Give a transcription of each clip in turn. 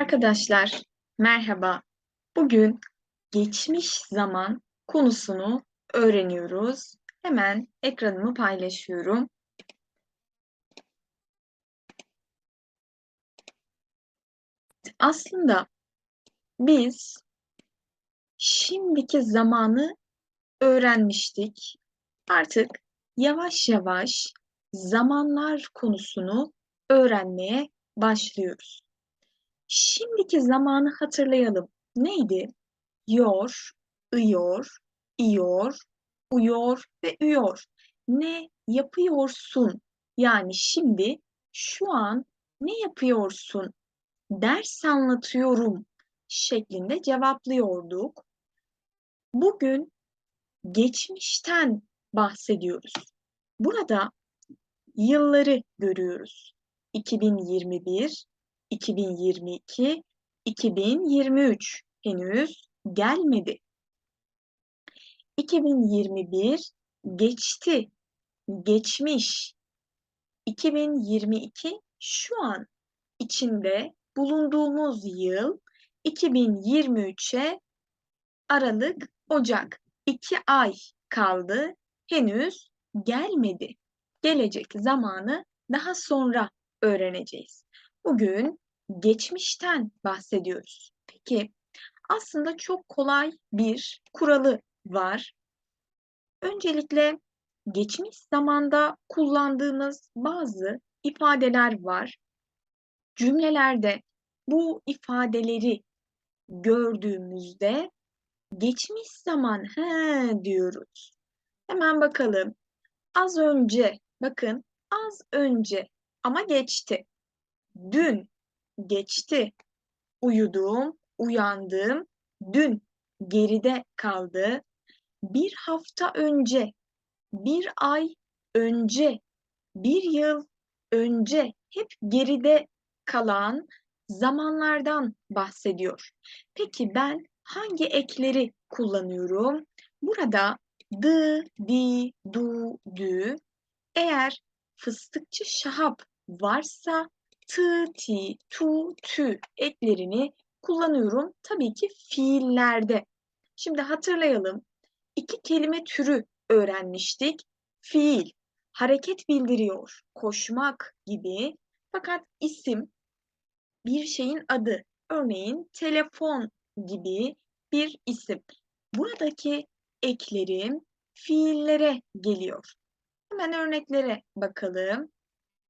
Arkadaşlar, merhaba. Bugün geçmiş zaman konusunu öğreniyoruz. Hemen ekranımı paylaşıyorum. Aslında biz şimdiki zamanı öğrenmiştik. Artık yavaş yavaş zamanlar konusunu öğrenmeye başlıyoruz. Şimdiki zamanı hatırlayalım. Neydi? Yor, ıyor, iyor, uyor ve üyor. Ne yapıyorsun? Yani şimdi şu an ne yapıyorsun? Ders anlatıyorum şeklinde cevaplıyorduk. Bugün geçmişten bahsediyoruz. Burada yılları görüyoruz. 2021, 2022, 2023 henüz gelmedi. 2021 geçti, geçmiş. 2022 şu an içinde bulunduğumuz yıl 2023'e Aralık, Ocak. 2 ay kaldı. Henüz gelmedi. Gelecek zamanı daha sonra öğreneceğiz. Bugün geçmişten bahsediyoruz. Peki aslında çok kolay bir kuralı var. Öncelikle geçmiş zamanda kullandığımız bazı ifadeler var. Cümlelerde bu ifadeleri gördüğümüzde geçmiş zaman he diyoruz. Hemen bakalım. Az önce, bakın az önce ama geçti. Dün geçti. Uyudum, uyandım. Dün geride kaldı. Bir hafta önce, bir ay önce, bir yıl önce hep geride kalan zamanlardan bahsediyor. Peki ben hangi ekleri kullanıyorum? Burada dı, di, du, dü. Eğer fıstıkçı şahap varsa tı, ti, tu, tü eklerini kullanıyorum. Tabii ki fiillerde. Şimdi hatırlayalım. İki kelime türü öğrenmiştik. Fiil, hareket bildiriyor, koşmak gibi. Fakat isim bir şeyin adı. Örneğin telefon gibi bir isim. Buradaki eklerim fiillere geliyor. Hemen örneklere bakalım.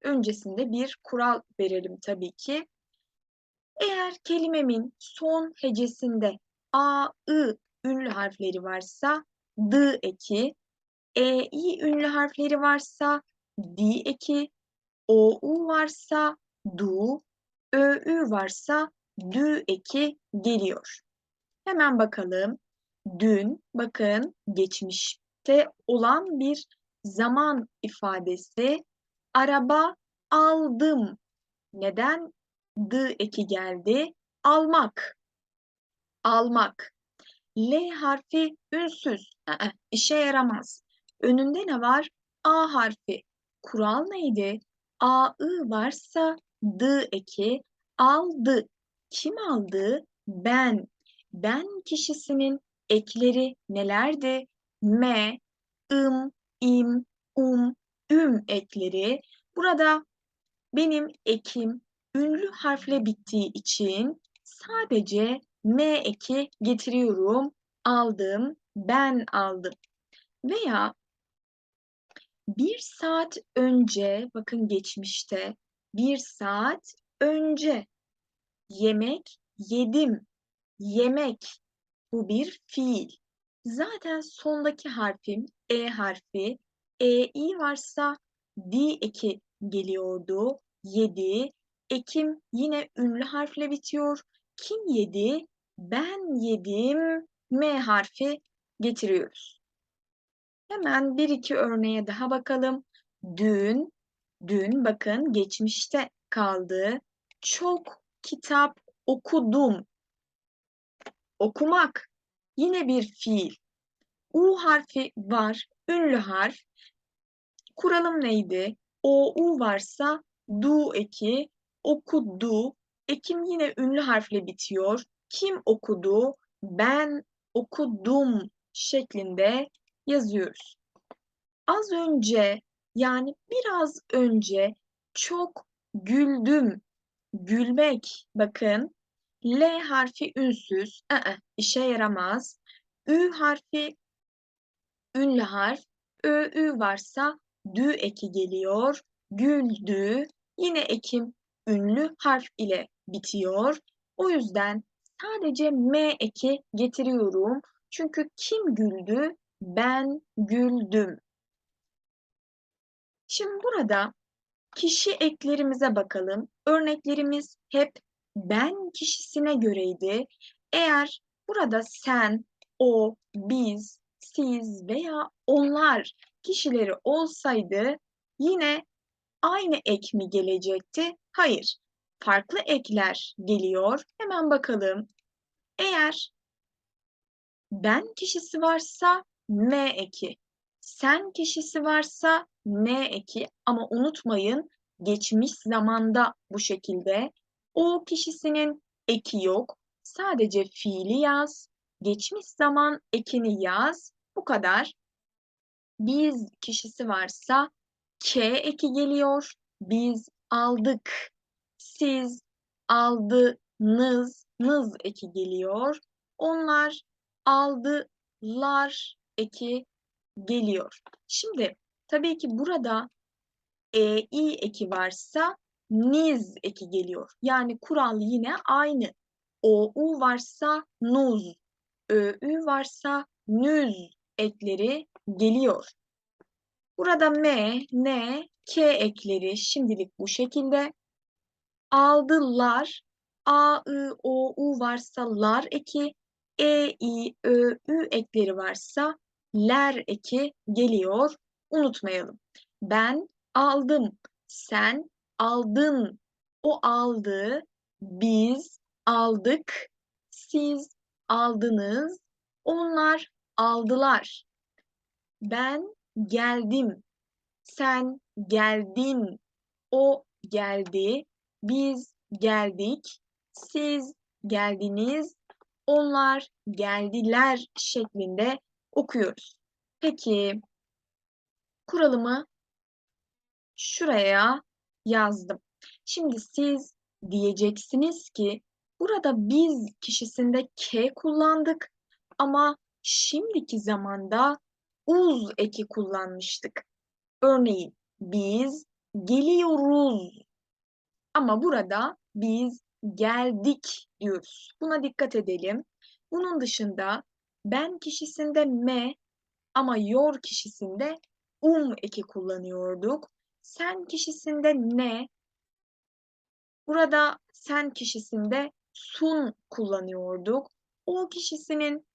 Öncesinde bir kural verelim tabii ki. Eğer kelimemin son hecesinde a, ı ünlü harfleri varsa d eki, e, i ünlü harfleri varsa di eki, o, u varsa du, ö, ü varsa dü eki geliyor. Hemen bakalım. Dün, bakın geçmişte olan bir zaman ifadesi. Araba aldım. Neden d eki geldi? Almak. Almak. L harfi ünsüz. Aa, işe yaramaz. Önünde ne var? A harfi. Kural neydi? A, I varsa D eki aldı. Kim aldı? Ben. Ben kişisinin ekleri nelerdi? Me, ım, im, um, üm ekleri. Burada benim ekim ünlü harfle bittiği için sadece m eki getiriyorum. Aldım, ben aldım. Veya bir saat önce, bakın geçmişte, bir saat önce yemek yedim. Yemek bu bir fiil. Zaten sondaki harfim e harfi. E, i varsa di eki geliyordu. Yedi. Ekim yine ünlü harfle bitiyor. Kim yedi? Ben yedim. M harfi getiriyoruz. Hemen bir iki örneğe daha bakalım. Dün, dün bakın geçmişte kaldı. Çok kitap okudum. Okumak yine bir fiil. U harfi var, ünlü harf. Kuralım neydi? O, U varsa du eki, okudu, Ekim yine ünlü harfle bitiyor. Kim okudu? Ben okudum şeklinde yazıyoruz. Az önce yani biraz önce çok güldüm. Gülmek bakın L harfi ünsüz. ı işe yaramaz. Ü harfi ünlü harf. Ö, ü varsa dü eki geliyor. Güldü. Yine ekim ünlü harf ile bitiyor. O yüzden sadece M eki getiriyorum. Çünkü kim güldü? Ben güldüm. Şimdi burada kişi eklerimize bakalım. Örneklerimiz hep ben kişisine göreydi. Eğer burada sen, o, biz, siz veya onlar kişileri olsaydı yine aynı ek mi gelecekti? Hayır. Farklı ekler geliyor. Hemen bakalım. Eğer ben kişisi varsa M eki. Sen kişisi varsa N eki ama unutmayın geçmiş zamanda bu şekilde. O kişisinin eki yok. Sadece fiili yaz. Geçmiş zaman ekini yaz. Bu kadar. Biz kişisi varsa K eki geliyor. Biz aldık. Siz aldınız. Nız eki geliyor. Onlar aldılar eki geliyor. Şimdi tabii ki burada e, i eki varsa niz eki geliyor. Yani kural yine aynı. O, u varsa nuz, ö, ü varsa nüz ekleri geliyor. Burada m, n, k ekleri şimdilik bu şekilde. Aldılar, a, ı, o, u varsa lar eki, e, i, ö, ü ekleri varsa ler eki geliyor. Unutmayalım. Ben aldım, sen aldın, o aldı, biz aldık, siz aldınız, onlar aldılar. Ben geldim, sen geldin, o geldi, biz geldik, siz geldiniz, onlar geldiler şeklinde okuyoruz. Peki kuralımı şuraya yazdım. Şimdi siz diyeceksiniz ki burada biz kişisinde K kullandık ama şimdiki zamanda uz eki kullanmıştık. Örneğin biz geliyoruz ama burada biz geldik diyoruz. Buna dikkat edelim. Bunun dışında ben kişisinde me ama yor kişisinde um eki kullanıyorduk. Sen kişisinde ne? Burada sen kişisinde sun kullanıyorduk. O kişisinin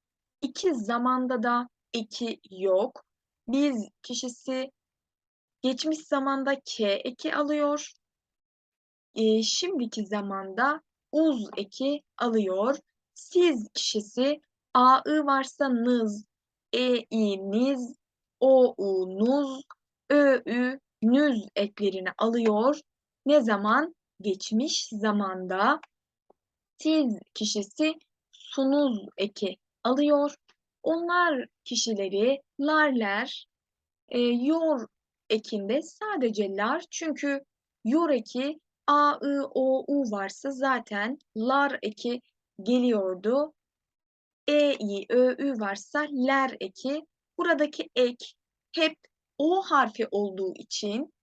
iki zamanda da eki yok. Biz kişisi geçmiş zamanda k eki alıyor. E, şimdiki zamanda uz eki alıyor. Siz kişisi a, ı varsa nız, e, i, niz, o, u, nuz, ö, ü, nüz eklerini alıyor. Ne zaman? Geçmiş zamanda siz kişisi sunuz eki alıyor. Onlar kişileri larler, e, yor ekinde sadece lar çünkü yor eki a, i, o, u varsa zaten lar eki geliyordu. E, i, ö, ü varsa ler eki. Buradaki ek hep o harfi olduğu için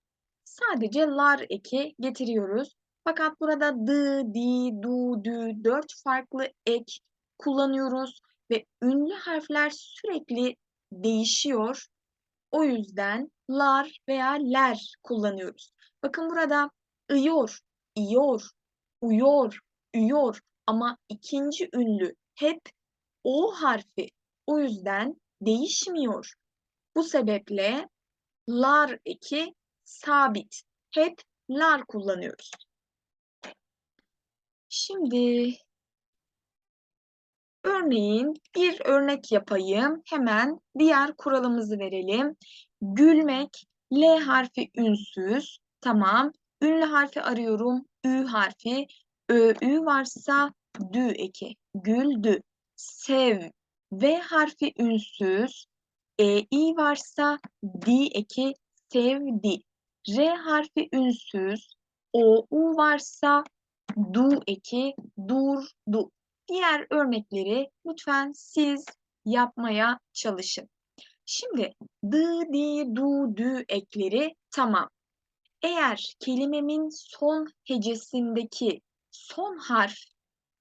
sadece lar eki getiriyoruz. Fakat burada d, di, du, dü dört farklı ek kullanıyoruz ve ünlü harfler sürekli değişiyor. O yüzden lar veya ler kullanıyoruz. Bakın burada ıyor, iyor, uyor, üyor ama ikinci ünlü hep o harfi. O yüzden değişmiyor. Bu sebeple lar eki sabit. Hep lar kullanıyoruz. Şimdi örneğin bir örnek yapayım. Hemen diğer kuralımızı verelim. Gülmek L harfi ünsüz. Tamam. Ünlü harfi arıyorum. Ü harfi. Ö, ü varsa dü eki. Güldü. Sev. V harfi ünsüz. E, i varsa di eki. Sevdi. R harfi ünsüz. O, u varsa du eki. Durdu. Diğer örnekleri lütfen siz yapmaya çalışın. Şimdi dı, di, du, dü ekleri tamam. Eğer kelimemin son hecesindeki son harf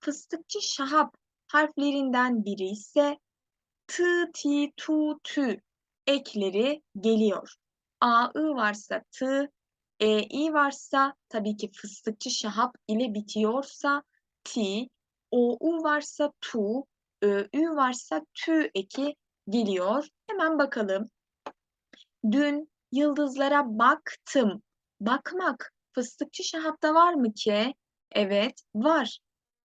fıstıkçı şahap harflerinden biri ise tı, ti, tu, tü ekleri geliyor. A, ı varsa tı, e, i varsa tabii ki fıstıkçı şahap ile bitiyorsa ti, o, u varsa tu, ö, ü varsa tü eki geliyor. Hemen bakalım. Dün yıldızlara baktım. Bakmak fıstıkçı şahapta var mı ki? Evet, var.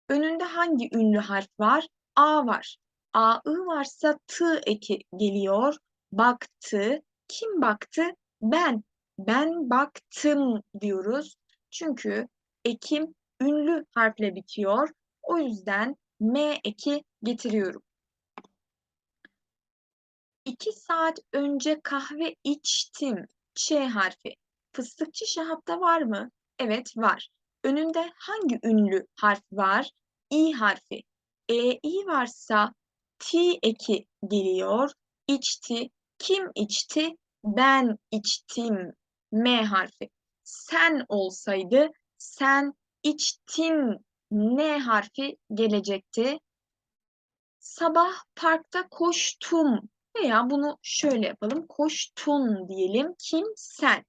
Önünde hangi ünlü harf var? A var. A, ı varsa tı eki geliyor. Baktı. Kim baktı? Ben. Ben baktım diyoruz. Çünkü ekim ünlü harfle bitiyor. O yüzden M eki getiriyorum. İki saat önce kahve içtim. Ç harfi. Fıstıkçı şahapta var mı? Evet var. Önünde hangi ünlü harf var? İ harfi. E, i varsa T eki geliyor. İçti. Kim içti? Ben içtim. M harfi. Sen olsaydı sen içtin. N harfi gelecekti. Sabah parkta koştum. Veya bunu şöyle yapalım. Koştun diyelim. Kim? Sen.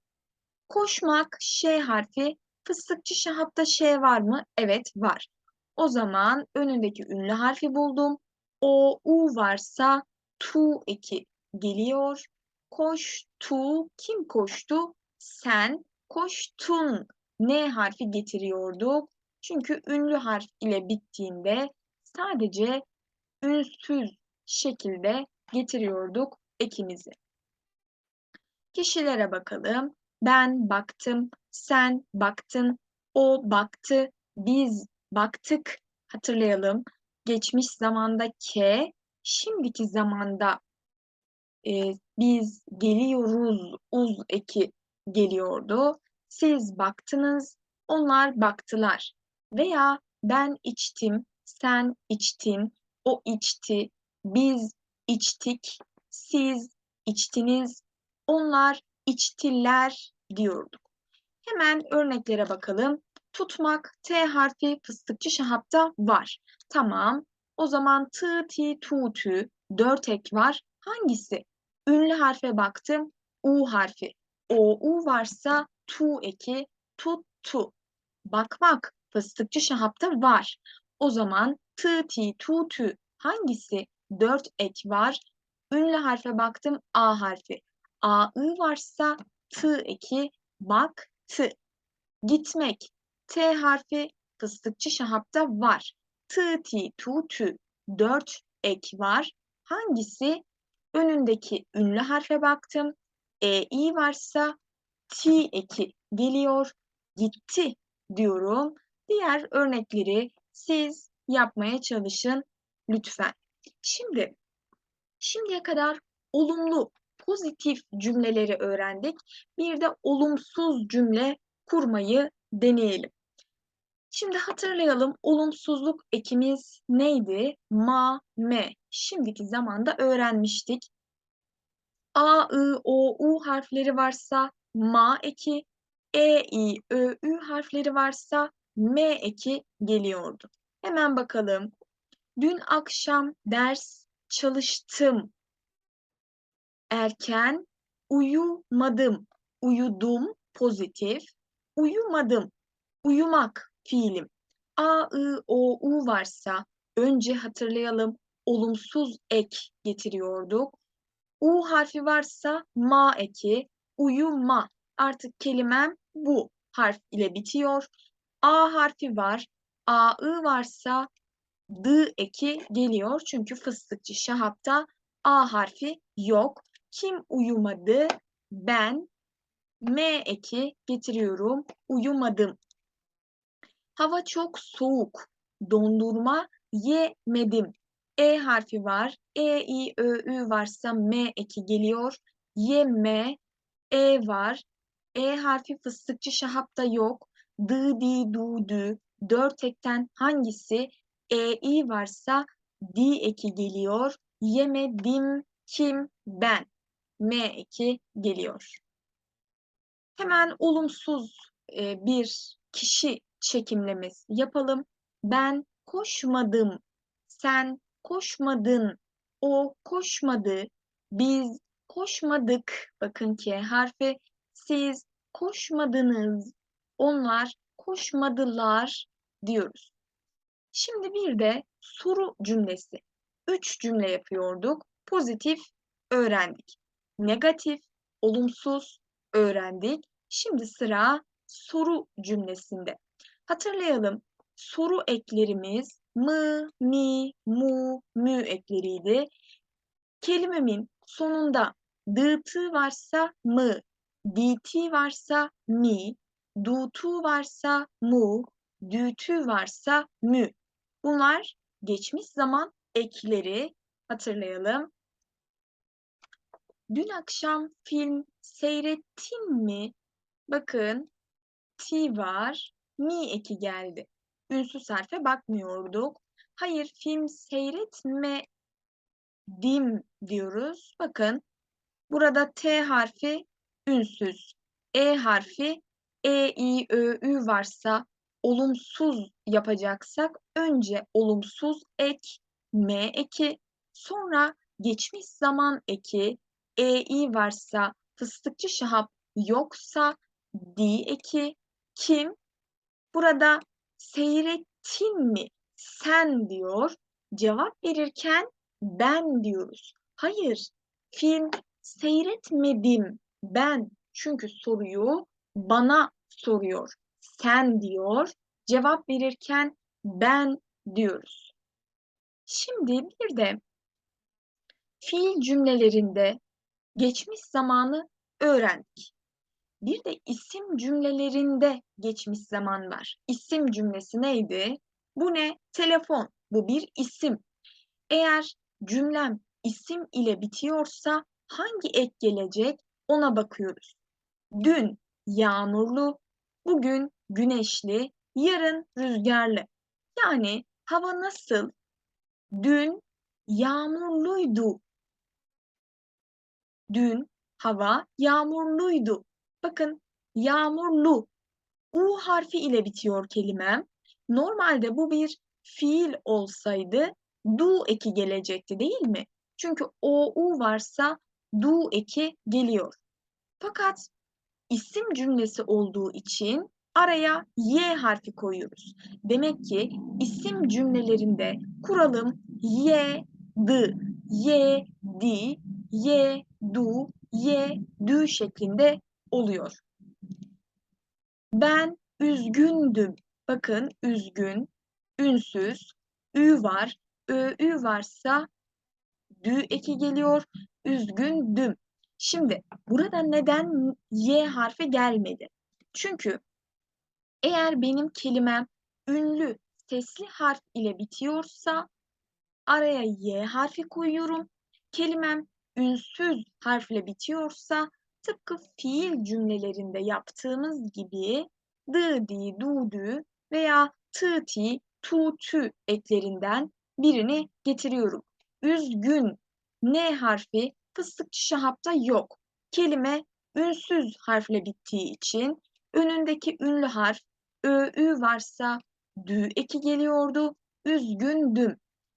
Koşmak Ş harfi. Fıstıkçı şahapta Ş var mı? Evet var. O zaman önündeki ünlü harfi buldum. O, U varsa tu eki geliyor. Koştu. Kim koştu? Sen. Koştun. N harfi getiriyorduk. Çünkü ünlü harf ile bittiğinde sadece ünsüz şekilde getiriyorduk ekimizi. Kişilere bakalım. Ben baktım, sen baktın, o baktı, biz baktık. Hatırlayalım. Geçmiş zamanda ke, şimdiki zamanda e, biz geliyoruz, uz eki geliyordu. Siz baktınız, onlar baktılar. Veya ben içtim, sen içtin, o içti, biz içtik, siz içtiniz, onlar içtiler diyorduk. Hemen örneklere bakalım. Tutmak T harfi fıstıkçı şahapta var. Tamam. O zaman tı, ti, tu, tü dört ek var. Hangisi? Ünlü harfe baktım. U harfi. O, u varsa tu eki tuttu. Bakmak fıstıkçı şahapta var. O zaman tı, ti, tu, tü hangisi? Dört ek var. Ünlü harfe baktım. A harfi. A, ı varsa tı eki bak, tı. Gitmek. T harfi fıstıkçı şahapta var. Tı, ti, tu, tü. Dört ek var. Hangisi? Önündeki ünlü harfe baktım. E, i varsa ti eki geliyor. Gitti diyorum. Diğer örnekleri siz yapmaya çalışın lütfen. Şimdi şimdiye kadar olumlu, pozitif cümleleri öğrendik. Bir de olumsuz cümle kurmayı deneyelim. Şimdi hatırlayalım olumsuzluk ekimiz neydi? Ma, me. Şimdiki zamanda öğrenmiştik. A, I, O, U harfleri varsa ma eki, E, I, Ö, Ü harfleri varsa M eki geliyordu. Hemen bakalım. Dün akşam ders çalıştım. Erken uyumadım. Uyudum pozitif. Uyumadım. Uyumak fiilim. A, I, O, U varsa önce hatırlayalım olumsuz ek getiriyorduk. U harfi varsa ma eki, uyuma. Artık kelimem bu harf ile bitiyor. A harfi var. A, I varsa D eki geliyor. Çünkü fıstıkçı şahapta A harfi yok. Kim uyumadı? Ben M eki getiriyorum. Uyumadım. Hava çok soğuk. Dondurma yemedim. E harfi var. E, I, Ö, Ü varsa M eki geliyor. Yeme, E var. E harfi fıstıkçı şahapta yok. Dı, di, du, dü. Dört ekten hangisi? E, I varsa di eki geliyor. Yemedim, kim, ben. M eki geliyor. Hemen olumsuz e, bir kişi çekimlemesi yapalım. Ben koşmadım. Sen koşmadın. O koşmadı. Biz koşmadık. Bakın ki harfi. Siz koşmadınız. Onlar koşmadılar diyoruz. Şimdi bir de soru cümlesi. Üç cümle yapıyorduk. Pozitif öğrendik. Negatif, olumsuz öğrendik. Şimdi sıra soru cümlesinde. Hatırlayalım. Soru eklerimiz mı, mi, mu, mü ekleriydi. Kelimemin sonunda dıtı varsa mı, diti varsa mi, dutu varsa mu, dütü varsa mü. Bunlar geçmiş zaman ekleri hatırlayalım. Dün akşam film seyrettin mi? Bakın ti var, mi eki geldi. Ünsüz harfe bakmıyorduk. Hayır film seyretme dim diyoruz. Bakın burada T harfi ünsüz. E harfi E, I, Ö, Ü varsa olumsuz yapacaksak önce olumsuz ek, M eki, sonra geçmiş zaman eki, E, I varsa fıstıkçı şahap yoksa di eki, kim? Burada seyrettin mi? Sen diyor. Cevap verirken ben diyoruz. Hayır, film seyretmedim ben. Çünkü soruyu bana soruyor. Sen diyor. Cevap verirken ben diyoruz. Şimdi bir de fiil cümlelerinde geçmiş zamanı öğrendik. Bir de isim cümlelerinde geçmiş zaman var. İsim cümlesi neydi? Bu ne? Telefon. Bu bir isim. Eğer cümlem isim ile bitiyorsa hangi ek gelecek ona bakıyoruz. Dün yağmurlu, bugün güneşli, yarın rüzgarlı. Yani hava nasıl? Dün yağmurluydu. Dün hava yağmurluydu. Bakın yağmurlu. U harfi ile bitiyor kelimem. Normalde bu bir fiil olsaydı du eki gelecekti değil mi? Çünkü o u varsa du eki geliyor. Fakat isim cümlesi olduğu için araya y harfi koyuyoruz. Demek ki isim cümlelerinde kuralım y, d, y, di, y, du, y, dü şeklinde oluyor. Ben üzgündüm. Bakın üzgün, ünsüz, ü var, ö, ü varsa dü eki geliyor, üzgündüm. Şimdi burada neden y harfi gelmedi? Çünkü eğer benim kelimem ünlü sesli harf ile bitiyorsa araya y harfi koyuyorum. Kelimem ünsüz harfle bitiyorsa tıpkı fiil cümlelerinde yaptığımız gibi dı, di, du, dü veya tı, ti, tu, tü eklerinden birini getiriyorum. Üzgün N harfi fıstıkçı şahapta yok. Kelime ünsüz harfle bittiği için önündeki ünlü harf ö, ü varsa dü eki geliyordu. Üzgündüm.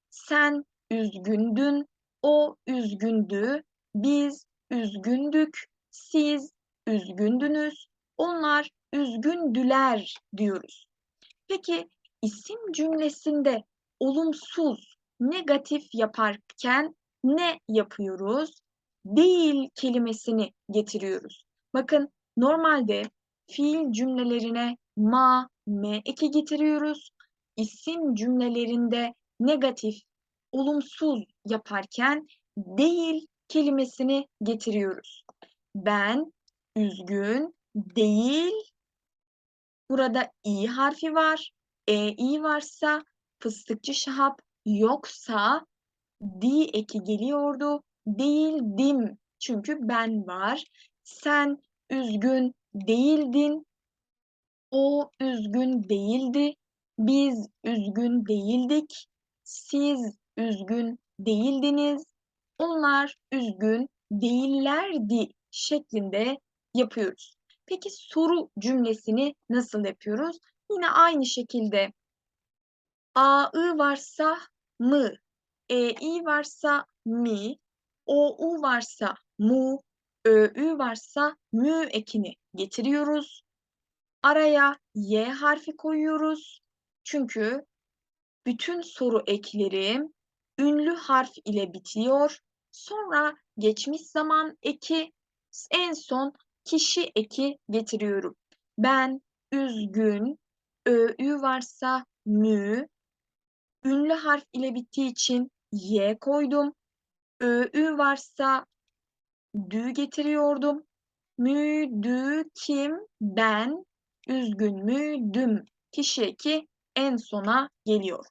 Sen üzgündün. O üzgündü. Biz üzgündük. Siz üzgündünüz. Onlar üzgündüler diyoruz. Peki isim cümlesinde olumsuz, negatif yaparken ne yapıyoruz? Değil kelimesini getiriyoruz. Bakın normalde fiil cümlelerine ma, me eki getiriyoruz. İsim cümlelerinde negatif, olumsuz yaparken değil kelimesini getiriyoruz. Ben üzgün değil. Burada i harfi var. EI varsa fıstıkçı Şahap yoksa di eki geliyordu. Değildim çünkü ben var. Sen üzgün değildin. O üzgün değildi. Biz üzgün değildik. Siz üzgün değildiniz. Onlar üzgün değillerdi şeklinde yapıyoruz. Peki soru cümlesini nasıl yapıyoruz? Yine aynı şekilde AI varsa mı, EI varsa mi, OU varsa mu, ÖÜ varsa mü ekini getiriyoruz. Araya Y harfi koyuyoruz. Çünkü bütün soru eklerim ünlü harf ile bitiyor. Sonra geçmiş zaman eki, en son kişi eki getiriyorum. Ben üzgün, ö'ü varsa mü, ünlü harf ile bittiği için y koydum. Ö'ü varsa dü getiriyordum. Müdü kim? Ben. Üzgün müydüm? Kişi eki en sona geliyor.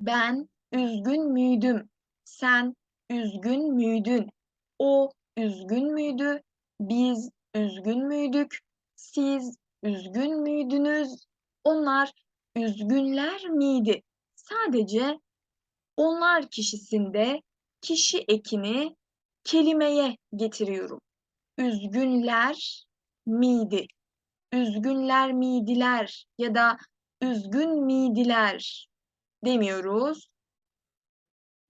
Ben üzgün müydüm? Sen üzgün müydün? O üzgün müydü? Biz üzgün müydük? Siz üzgün müydünüz? Onlar üzgünler miydi? Sadece onlar kişisinde kişi ekini kelimeye getiriyorum. Üzgünler miydi? Üzgünler miydiler ya da üzgün miydiler demiyoruz.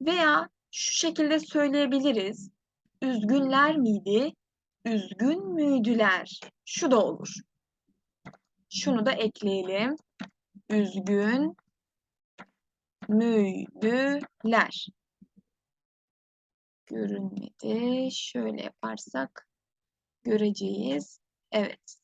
Veya şu şekilde söyleyebiliriz. Üzgünler miydi? Üzgün müydüler? Şu da olur. Şunu da ekleyelim. Üzgün müydüler? Görünmedi. Şöyle yaparsak göreceğiz. Evet.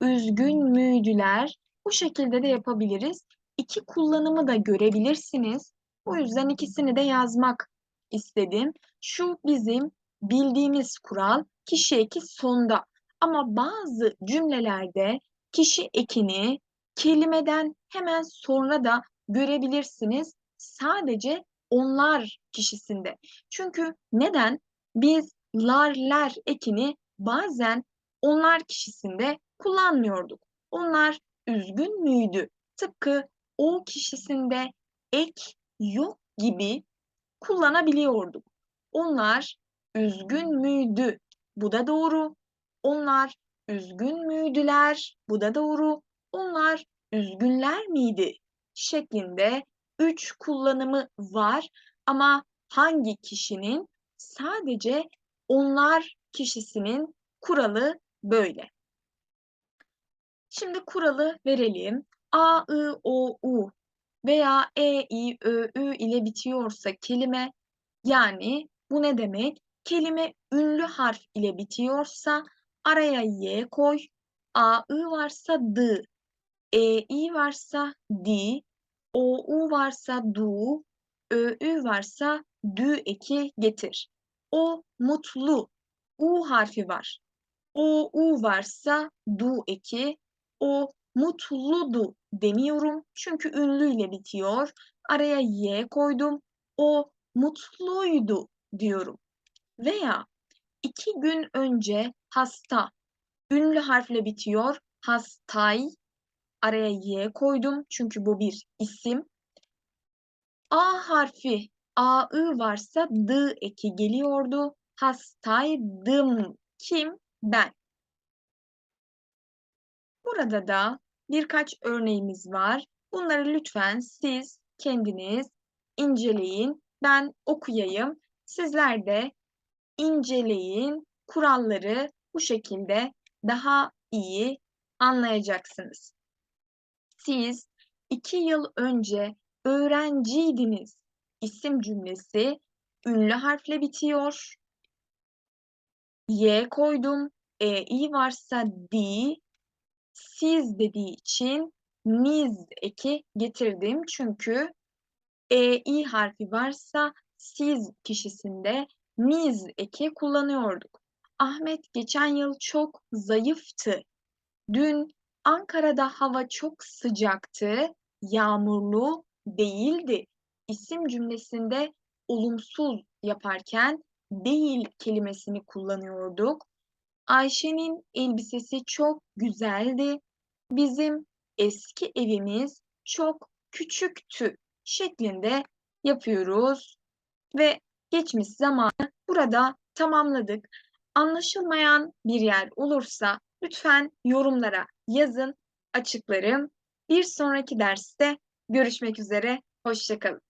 Üzgün müydüler? Bu şekilde de yapabiliriz. İki kullanımı da görebilirsiniz. O yüzden ikisini de yazmak istedim. Şu bizim bildiğimiz kural kişi eki sonda. Ama bazı cümlelerde kişi ekini kelimeden hemen sonra da görebilirsiniz. Sadece onlar kişisinde. Çünkü neden? Biz larler ekini bazen onlar kişisinde kullanmıyorduk. Onlar üzgün müydü? Tıpkı o kişisinde ek yok gibi kullanabiliyorduk. Onlar üzgün müydü? Bu da doğru. Onlar üzgün müydüler? Bu da doğru. Onlar üzgünler miydi? Şeklinde üç kullanımı var ama hangi kişinin? Sadece onlar kişisinin kuralı böyle. Şimdi kuralı verelim. A, I, O, U veya E, I, Ö, Ü ile bitiyorsa kelime yani bu ne demek? Kelime ünlü harf ile bitiyorsa araya Y koy. A, I varsa D, E, I varsa di, O, U varsa du, Ö, Ü varsa dü eki getir. O mutlu. U harfi var. O, U varsa du eki. O mutludu demiyorum çünkü ünlüyle bitiyor. Araya y koydum. O mutluydu diyorum. Veya iki gün önce hasta ünlü harfle bitiyor. Hastay araya y koydum çünkü bu bir isim. A harfi A I varsa D eki geliyordu. Hastaydım. Kim? Ben. Burada da birkaç örneğimiz var. Bunları lütfen siz kendiniz inceleyin. Ben okuyayım. Sizler de inceleyin. Kuralları bu şekilde daha iyi anlayacaksınız. Siz iki yıl önce öğrenciydiniz. İsim cümlesi ünlü harfle bitiyor. Y koydum. E, i varsa di, siz dediği için niz eki getirdim. Çünkü e, i harfi varsa siz kişisinde niz eki kullanıyorduk. Ahmet geçen yıl çok zayıftı. Dün Ankara'da hava çok sıcaktı, yağmurlu değildi. İsim cümlesinde olumsuz yaparken değil kelimesini kullanıyorduk. Ayşe'nin elbisesi çok güzeldi. Bizim eski evimiz çok küçüktü şeklinde yapıyoruz ve geçmiş zamanı burada tamamladık. Anlaşılmayan bir yer olursa lütfen yorumlara yazın, açıklarım. Bir sonraki derste görüşmek üzere, hoşça kalın.